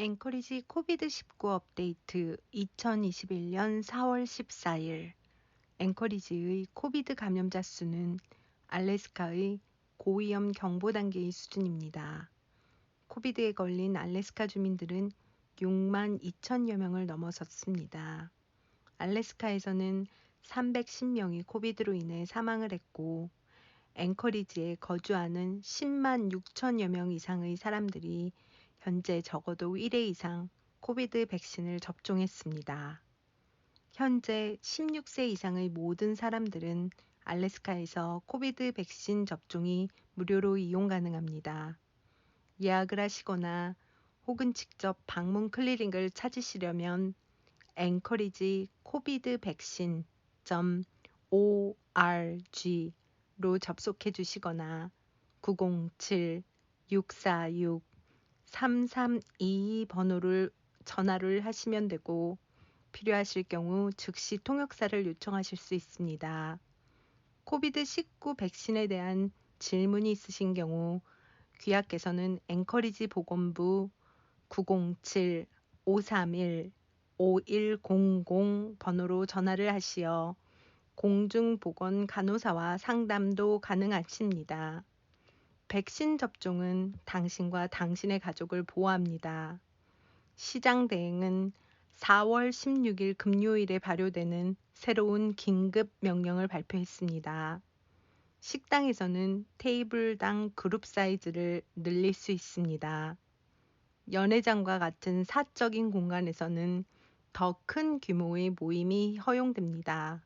앵커리지 코비드19 업데이트 2021년 4월 14일 앵커리지의 코비드 감염자 수는 알래스카의 고위험 경보 단계의 수준입니다. 코비드에 걸린 알래스카 주민들은 6만 2천여 명을 넘어섰습니다. 알래스카에서는 310명이 코비드로 인해 사망을 했고 앵커리지에 거주하는 10만 6천여 명 이상의 사람들이 현재 적어도 1회 이상 코비드 백신을 접종했습니다. 현재 16세 이상의 모든 사람들은 알래스카에서 코비드 백신 접종이 무료로 이용 가능합니다. 예약을 하시거나 혹은 직접 방문 클리닉을 찾으시려면 앵커리지 코비드 백신 .org로 접속해 주시거나 907-646 3322 번호를 전화를 하시면 되고 필요하실 경우 즉시 통역사를 요청하실 수 있습니다. 코비드 19 백신에 대한 질문이 있으신 경우 귀하께서는 앵커리지 보건부 907-531-5100 번호로 전화를 하시어 공중보건 간호사와 상담도 가능하십니다. 백신 접종은 당신과 당신의 가족을 보호합니다. 시장 대행은 4월 16일 금요일에 발효되는 새로운 긴급 명령을 발표했습니다. 식당에서는 테이블당 그룹 사이즈를 늘릴 수 있습니다. 연회장과 같은 사적인 공간에서는 더 큰 규모의 모임이 허용됩니다.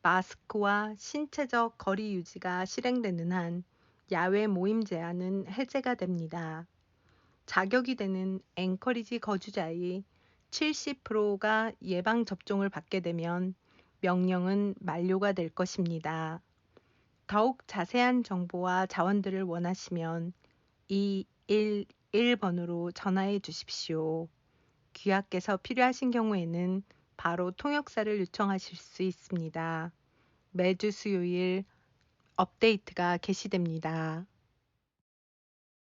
마스크와 신체적 거리 유지가 실행되는 한 야외 모임 제한은 해제가 됩니다. 자격이 되는 앵커리지 거주자의 70%가 예방 접종을 받게 되면 명령은 만료가 될 것입니다. 더욱 자세한 정보와 자원들을 원하시면 211번으로 전화해 주십시오. 귀하께서 필요하신 경우에는 바로 통역사를 요청하실 수 있습니다. 매주 수요일 업데이트가 게시됩니다.